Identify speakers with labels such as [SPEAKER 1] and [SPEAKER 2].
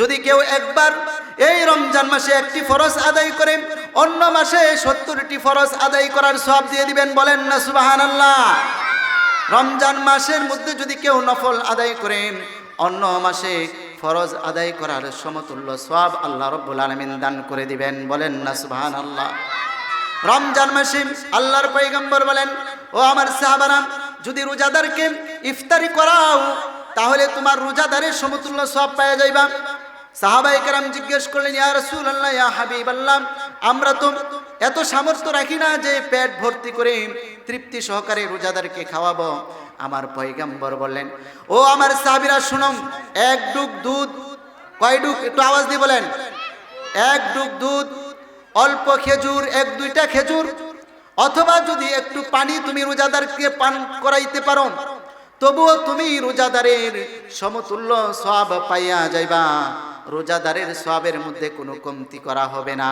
[SPEAKER 1] যদি কেউ একবার এই রমজান মাসে একটি ফরজ আদায় করে, অন্য মাসে সত্তরটি ফরজ আদায় করার সব দিয়ে দিবেন, বলেন না সুবাহান আল্লাহ রমজান মাসের মধ্যে যদি কেউ নফল আদায় করেন অন্য মাসে ফরজ আদায় করার সমতুল্য সব আল্লাহ রব্বুল আলমিন দান করে দিবেন, বলেন না সুবাহান আল্লাহ রমজান মাসে আল্লাহর পৈগম্বর বলেন, ও আমার সাহাবারাম যদি রোজাদারকে ইফতারি করাও, তাহলে তোমার রোজাদারের সমতুল্য সব পাওয়া যাইবা। সাহাবাই কেরাম জিজ্ঞেস করলেন, ইয়া রসুল আল্লাহ ইয়া হাবিব আল্লাহ আমরা তো এত সামর্থ্য রাখি না যে পেট ভর্তি করে তৃপ্তি সহকারে রোজাদারকে খাওয়াবো। আমার পয়গাম্বর বললেন, ও আমার সাহাবিরা শুনম এক ডুক দুধ, কয় ডুক, একটু আওয়াজ দিয়ে বলেন। এক ডুক দুধ, অল্প খেজুর, এক দুইটা খেজুর, অথবা যদি একটু পানি তুমি রোজাদারকে পান করাইতে পারো, তবুও তুমি রোজাদারের সমতুল্য সব পাইয়া যাইবা। রোজাদারের সবের মধ্যে কোনো কমতি করা হবে না।